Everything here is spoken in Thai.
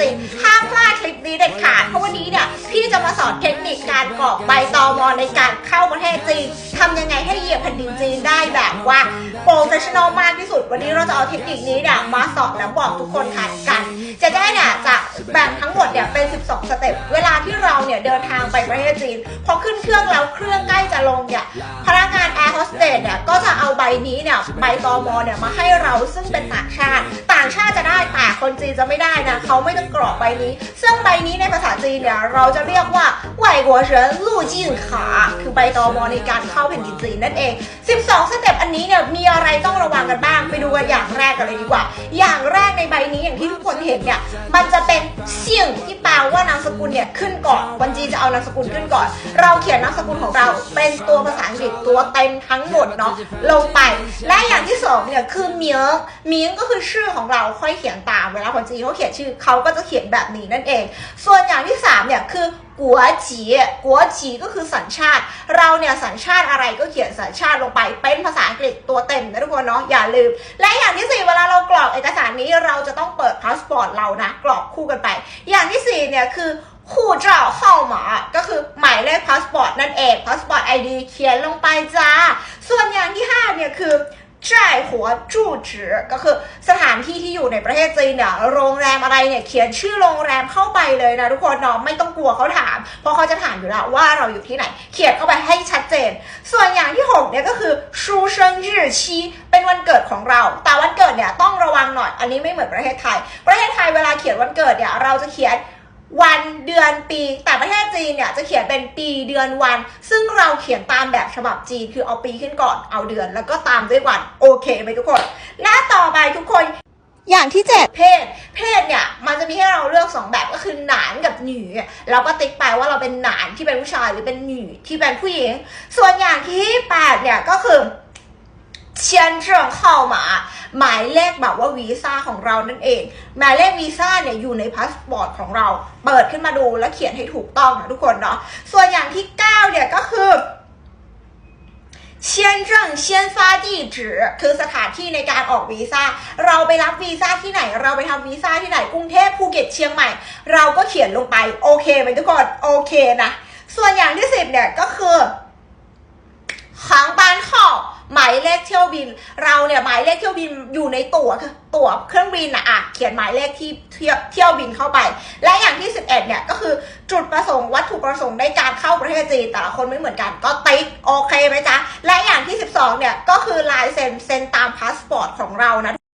จีนห้ามพลาดคลิปนี้เด็ดขาด เพราะวันนี้เนี่ยพี่จะมาสอนเทคนิคการกรอกใบตอมอในการเข้าประเทศจีนทำยังไงให้เหยียบแผ่นดินจีนได้แบบว่าโปรเฟชชั่นอลมากที่สุด วันนี้เราจะเอาเทคนิคนี้เนี่ยมาสอนแล้วบอกทุกคนทันกันจะได้เนี่ยจะแบ่งทั้งหมดเนี่ยเป็น 12 สเต็ป เวลาที่เราเนี่ยเดินทางไปประเทศจีน พอขึ้นเครื่องแล้วเครื่องใกล้จะลงเนี่ยพนักงานแอร์โฮสเตสเนี่ยก็จะเอาใบนี้เนี่ยใบตอมอเนี่ยมาให้เราซึ่งเป็นต่างชาติางชาติจะได้แต่คนจีนจะไม่ได้นะเขาไม่ต้องกรอกใบนี้ ซึ่งใบนี้ในภาษาจีนเนี่ยเราจะเรียกว่าไหวกัวเินลู่จีนขาคือใบตอมอในการเข้าแผ่นดินจีนนั่นเอง 12 สเต็ปอันนี้เนี่ยมีอะไรต้องระวังกันบ้างไปดูกันอย่างแรกกันเลยดีกว่า อย่างแรกในใบนี้อย่างที่ทุกคนเห็นเนี่ยมันจะเป็นเสี่ยงที่แปลว่านามสกุลเนี่ยขึ้นก่อนคนจีนจะเอานามสกุลขึ้นก่อน เราเขียนนามสกุลของเราเป็นตัวภาษาอังกฤษตัวเต็มทั้งหมดเนาะลงไป และอย่างที่2เนี่ยคือเมียงเมียงก็คือชื่อของเราค่อยเขียนตามเวลาคนจีนเขาเขียนชื่อเขาก็จะเขียนแบบนี้นั่นเอง ส่วนอย่างที่สามเนี่ยคือกัวจีกัวจีก็คือสัญชาติ เราเนี่ยสัญชาติอะไรก็เขียนสัญชาติลงไปเป็นภาษาอังกฤษตัวเต็มนะทุกคนเนาะอย่าลืม และอย่างที่สี่เวลาเรากรอกเอกสารนี้เราจะต้องเปิดพาสปอร์ตเรานะ กรอกคู่กันไป อย่างที่สี่เนี่ยคือคู่เจ้าเข้าหมาก็คือหมายเลขพาสปอร์ตนั่นเองพาสปอร์ตไอดีเขียนลงไปจ้า ส่วนอย่างที่ห้าเนี่ยคือ จ่ายหัวจู่จือก็คือสถานที่ที่อยู่ในประเทศจีนเนี่ยโรงแรมอะไรเนี่ยเขียนชื่อโรงแรมเข้าไปเลยนะทุกคนเนาะไม่ต้องกลัวเขาถาม เพราะเขาจะถามอยู่แล้วว่าเราอยู่ที่ไหน เขียนเข้าไปให้ชัดเจน ส่วนอย่างที่หกเนี่ยก็คือชูเซินยือชีเป็นวันเกิดของเรา แต่วันเกิดเนี่ยต้องระวังหน่อย อันนี้ไม่เหมือนประเทศไทย ประเทศไทยเวลาเขียนวันเกิดเนี่ยเราจะเขียน วันเดือนปี แต่ประเทศจีนเนี่ยจะเขียนเป็นปีเดือนวัน ซึ่งเราเขียนตามแบบฉบับจีนคือเอาปีขึ้นก่อนเอาเดือนแล้วก็ตามด้วยวันโอเคไหมทุกคน และต่อไปทุกคนอย่างที่เจ็ดเพศ เพศเนี่ยมันจะมีให้เราเลือกสองแบบก็คือหนานกับหนีเราก็ติ๊กไปว่าเราเป็นหนานที่เป็นผู้ชายหรือเป็นหนีที่เป็นผู้หญิง ส่วนอย่างที่แปดเนี่ยก็คือ เชียนเจิงเข้าหมา หมายเลขแบบว่าวีซ่าของเรานั่นเอง หมายเลขวีซ่าเนี่ยอยู่ในพาสปอร์ตของเรา เปิดขึ้นมาดูแล้วเขียนให้ถูกต้องนะทุกคนเนาะ ส่วนอย่างที่ 9 เนี่ยก็คือ เชียนเจิงเชียนฟ้าดีจือคือสถานที่ในการออกวีซ่า เราไปรับวีซ่าที่ไหน เราไปทำวีซ่าที่ไหน กรุงเทพภูเก็ตเชียงใหม่ เราก็เขียนลงไป โอเคไหมทุกคน โอเคนะ ส่วนอย่างที่ 10 เนี่ยก็คือ 航班号 หมายเลขเที่ยวบิน เราเนี่ยหมายเลขเที่ยวบินอยู่ในตั๋วตั๋วเครื่องบินนะอะเขียนหมายเลขที่เที่ยวเที่ยวบินเข้าไป และอย่างที่ 11เนี่ยก็คือจุดประสงค์วัตถุประสงค์ในการเข้าประเทศจีนแต่ละคนไม่เหมือนกันก็ติ๊กโอเคไหมจ๊ะและอย่างที่ 12เนี่ยก็คือลายเซ็นเซ็นตามพาสปอร์ตของเรานะ